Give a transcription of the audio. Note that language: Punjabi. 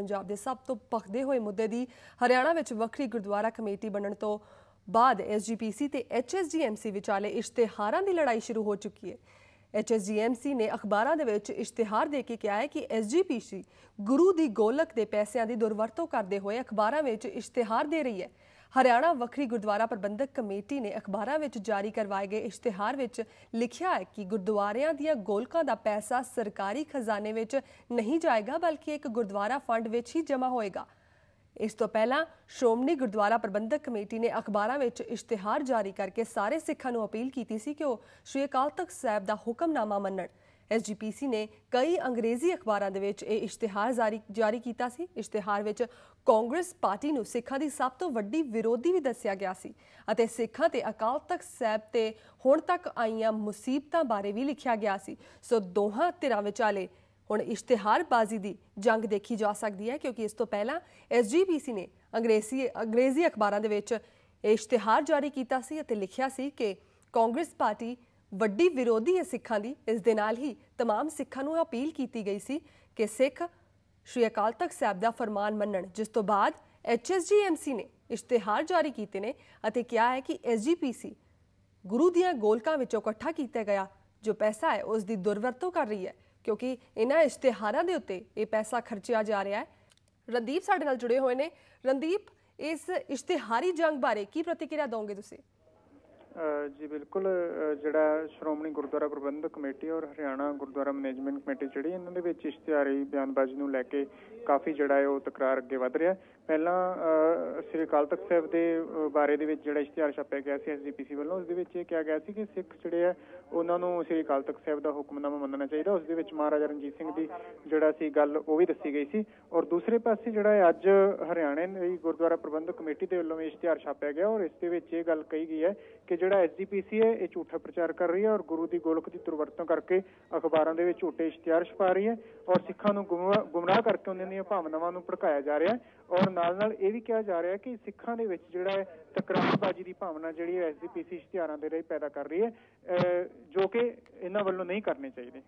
ਪੰਜਾਬ ਦੇ ਸਭ ਤੋਂ ਭਖਦੇ ਹੋਏ ਮੁੱਦੇ ਦੀ ਹਰਿਆਣਾ ਵਿੱਚ ਵੱਖਰੀ ਗੁਰਦੁਆਰਾ ਕਮੇਟੀ ਬਣਨ ਤੋਂ ਬਾਅਦ ਐਸਜੀਪੀਸੀ ਤੇ ਐਚਐਸਜੀਐਮਸੀ ਵਿਚਾਲੇ ਇਸ਼ਤਿਹਾਰਾਂ ਦੀ ਲੜਾਈ ਸ਼ੁਰੂ ਹੋ ਚੁੱਕੀ ਹੈ। ਐਚਐਸਜੀਐਮਸੀ ਨੇ ਅਖਬਾਰਾਂ ਦੇ ਵਿੱਚ ਇਸ਼ਤਿਹਾਰ ਦੇ ਕੇ ਕਿਹਾ ਹੈ ਕਿ ਐਸਜੀਪੀਸੀ ਗੁਰੂ ਦੀ ਗੋਲਕ ਦੇ ਪੈਸਿਆਂ ਦੀ ਦੁਰਵਰਤੋਂ ਕਰਦੇ ਹੋਏ ਅਖਬਾਰਾਂ ਵਿੱਚ ਇਸ਼ਤਿਹਾਰ ਦੇ ਰਹੀ ਹੈ। ਹਰਿਆਣਾ ਵੱਖਰੀ ਗੁਰਦੁਆਰਾ ਪ੍ਰਬੰਧਕ ਕਮੇਟੀ ਨੇ ਅਖਬਾਰਾਂ ਵਿੱਚ ਜਾਰੀ ਕਰਵਾਏ ਗਏ ਇਸ਼ਤਿਹਾਰ ਵਿੱਚ ਲਿਖਿਆ ਹੈ ਕਿ ਗੁਰਦੁਆਰਿਆਂ ਦੀਆਂ ਗੋਲਕਾਂ ਦਾ ਪੈਸਾ ਸਰਕਾਰੀ ਖਜ਼ਾਨੇ ਵਿੱਚ ਨਹੀਂ ਜਾਏਗਾ, ਬਲਕਿ ਇੱਕ ਗੁਰਦੁਆਰਾ ਫੰਡ ਵਿੱਚ ਹੀ ਜਮ੍ਹਾਂ ਹੋਏਗਾ। ਇਸ ਤੋਂ ਪਹਿਲਾਂ ਸ਼੍ਰੋਮਣੀ ਗੁਰਦੁਆਰਾ ਪ੍ਰਬੰਧਕ ਕਮੇਟੀ ਨੇ ਅਖਬਾਰਾਂ ਵਿੱਚ ਇਸ਼ਤਿਹਾਰ ਜਾਰੀ ਕਰਕੇ ਸਾਰੇ ਸਿੱਖਾਂ ਨੂੰ ਅਪੀਲ ਕੀਤੀ ਸੀ ਕਿ ਉਹ ਸ਼੍ਰੀ ਅਕਾਲ ਤਖਤ ਸਾਹਿਬ ਦਾ ਹੁਕਮਨਾਮਾ ਮੰਨਣ। ਐਸਜੀਪੀਸੀ ਨੇ ਕਈ ਅੰਗਰੇਜ਼ੀ ਅਖਬਾਰਾਂ ਦੇ ਵਿੱਚ ਇਹ ਇਸ਼ਤਿਹਾਰ ਜਾਰੀ ਜਾਰੀ ਕੀਤਾ ਸੀ। ਇਸ਼ਤਿਹਾਰ ਵਿੱਚ ਕਾਂਗਰਸ ਪਾਰਟੀ ਨੂੰ ਸਿੱਖਾਂ ਦੀ ਸਭ ਤੋਂ ਵੱਡੀ ਵਿਰੋਧੀ ਵੀ ਦੱਸਿਆ ਗਿਆ ਸੀ ਅਤੇ ਸਿੱਖਾਂ ਤੇ ਅਕਾਲ ਤਖਤ ਸਾਹਿਬ ਤੇ ਹੁਣ ਤੱਕ ਆਈਆਂ ਮੁਸੀਬਤਾਂ ਬਾਰੇ ਵੀ ਲਿਖਿਆ ਗਿਆ ਸੀ। ਸੋ ਦੋਹਾਂ ਧਿਰਾਂ ਵਿਚਾਲੇ ਹੁਣ ਇਸ਼ਤਿਹਾਰਬਾਜ਼ੀ ਦੀ ਜੰਗ ਦੇਖੀ ਜਾ ਸਕਦੀ ਹੈ ਕਿਉਂਕਿ ਇਸ ਤੋਂ ਪਹਿਲਾਂ ਐਸਜੀਪੀਸੀ ਨੇ ਅੰਗਰੇਜ਼ੀ ਅੰਗਰੇਜ਼ੀ ਅਖਬਾਰਾਂ ਦੇ ਵਿੱਚ ਇਹ ਇਸ਼ਤਿਹਾਰ ਜਾਰੀ ਕੀਤਾ ਸੀ ਅਤੇ ਲਿਖਿਆ ਸੀ ਕਿ ਕਾਂਗਰਸ ਪਾਰਟੀ ਵੱਡੀ ਵਿਰੋਧੀ ਹੈ ਸਿੱਖਾਂ ਦੀ ਇਸ ਦੇ ਨਾਲ ਹੀ तमाम ਸਿੱਖਾਂ ਨੂੰ ਅਪੀਲ ਕੀਤੀ ਗਈ ਸੀ ਕਿ ਸਿੱਖ ਸ਼੍ਰੀ ਅਕਾਲ ਤਖਤ ਸਾਹਿਬ ਦਾ ਫਰਮਾਨ ਮੰਨਣ ਜਿਸ ਤੋਂ ਬਾਅਦ ਐਚਐਸਜੀਐਮਸੀ ਨੇ ਇਸ਼ਤਿਹਾਰ ਜਾਰੀ ਕੀਤੇ ਨੇ ਅਤੇ ਕਿਹਾ ਹੈ ਕਿ ਐਸਜੀਪੀਸੀ ਗੁਰੂ ਦੀਆਂ ਗੋਲਕਾਂ ਵਿੱਚੋਂ ਇਕੱਠਾ ਕੀਤਾ ਗਿਆ ਜੋ ਪੈਸਾ ਹੈ ਉਸ ਦੀ ਦੁਰਵਰਤੋਂ ਕਰ ਰਹੀ ਹੈ ਕਿਉਂਕਿ ਇਹਨਾਂ ਇਸ਼ਤਿਹਾਰਾਂ ਦੇ ਉੱਤੇ ਇਹ ਪੈਸਾ ਖਰਚਿਆ ਜਾ ਰਿਹਾ ਹੈ ਰਣਦੀਪ ਸਾਡੇ ਨਾਲ ਜੁੜੇ ਹੋਏ ਨੇ ਰਣਦੀਪ ਇਸ ਇਸ਼ਤਿਹਾਰੀ ਜੰਗ ਬਾਰੇ ਕੀ ਪ੍ਰਤੀਕਿਰਿਆ ਦੋਗੇ ਤੁਸੀਂ ਅ, ਜੀ ਬਿਲਕੁਲ ਜਿਹੜਾ ਸ਼੍ਰੋਮਣੀ ਗੁਰਦੁਆਰਾ ਪ੍ਰਬੰਧਕ ਕਮੇਟੀ ਔਰ ਹਰਿਆਣਾ ਗੁਰਦੁਆਰਾ ਮੈਨੇਜਮੈਂਟ ਕਮੇਟੀ ਜਿਹੜੀ ਇਹਨਾਂ ਦੇ ਵਿੱਚ ਇਸ਼ਤਿਹਾਰੀ ਬਿਆਨਬਾਜ਼ੀ ਨੂੰ ਲੈ ਕੇ ਕਾਫੀ ਜਿਹੜਾ ਹੈ ਉਹ ਤਕਰਾਰ ਅੱਗੇ ਵਧ ਰਿਹਾ। ਪਹਿਲਾਂ ਸ੍ਰੀ ਅਕਾਲ ਤਖਤ ਸਾਹਿਬ ਦੇ ਬਾਰੇ ਦੇ ਵਿੱਚ ਜਿਹੜਾ ਇਸ਼ਤਿਹਾਰ ਛਾਪਿਆ ਗਿਆ ਸੀ ਐਸਜੀਪੀਸੀ ਵੱਲੋਂ, ਉਸ ਦੇ ਵਿੱਚ ਇਹ ਕਿਹਾ ਗਿਆ ਸੀ ਕਿ ਸਿੱਖ ਜਿਹੜੇ ਆ ਉਹਨਾਂ ਨੂੰ ਸ੍ਰੀ ਅਕਾਲ ਤਖਤ ਸਾਹਿਬ ਦਾ ਹੁਕਮਨਾਮਾ ਮੰਨਣਾ ਚਾਹੀਦਾ। ਉਸ ਦੇ ਵਿੱਚ ਮਹਾਰਾਜਾ ਰਣਜੀਤ ਸਿੰਘ ਦੀ ਜਿਹੜਾ ਸੀ ਗੱਲ ਉਹ ਵੀ ਦੱਸੀ ਗਈ ਸੀ। ਔਰ ਦੂਸਰੇ ਪਾਸੇ ਜਿਹੜਾ ਹੈ, ਅੱਜ ਹਰਿਆਣੇ ਦੀ ਗੁਰਦੁਆਰਾ ਪ੍ਰਬੰਧਕ ਕਮੇਟੀ ਦੇ ਵੱਲੋਂ ਵੀ ਇਸ਼ਤਿਹਾਰ ਛਾਪਿਆ ਗਿਆ ਔਰ ਇਸ ਦੇ ਵਿੱਚ ਇਹ ਗੱਲ ਕਹੀ ਗਈ ਹੈ ਕਿ ਜਿਹੜਾ ਐਸਜੀਪੀਸੀ ਹੈ, ਇਹ ਝੂਠਾ ਪ੍ਰਚਾਰ ਕਰ ਰਹੀ ਹੈ ਔਰ ਗੁਰੂ ਦੀ ਗੋਲਕ ਦੀ ਦੁਰਵਰਤੋਂ ਕਰਕੇ ਅਖਬਾਰਾਂ ਦੇ ਵਿੱਚ ਝੂਠੇ ਇਸ਼ਤਿਹਾਰ ਛਪਾ ਰਹੀ ਹੈ ਔਰ ਸਿੱਖਾਂ ਨੂੰ ਗੁੰਮਰਾਹ ਗੁੰਮਰਾਹ ਕਰਕੇ ਉਹਨਾਂ ਦੀਆਂ ਭਾਵਨਾਵਾਂ ਨੂੰ ਭੜਕਾਇਆ ਜਾ ਰਿਹਾ ਹੈ ਔਰ ਨਾਲ ਨਾਲ ਇਹ ਵੀ ਕਿਹਾ ਜਾ ਰਿਹਾ ਹੈ ਕਿ ਸਿੱਖਾਂ ਦੇ ਵਿੱਚ ਜਿਹੜਾ ਹੈ ਤਕਰਾਰਬਾਜ਼ੀ ਦੀ ਭਾਵਨਾ ਜਿਹੜੀ ਹੈ ਐਸਜੀਪੀਸੀ ਇਸ਼ਤਿਹਾਰਾਂ ਦੇ ਰਾਹੀਂ ਪੈਦਾ ਕਰ ਰਹੀ ਹੈ ਜੋ ਕਿ ਇਹਨਾਂ ਵੱਲੋਂ ਨਹੀਂ ਕਰਨੀ ਚਾਹੀਦੀ।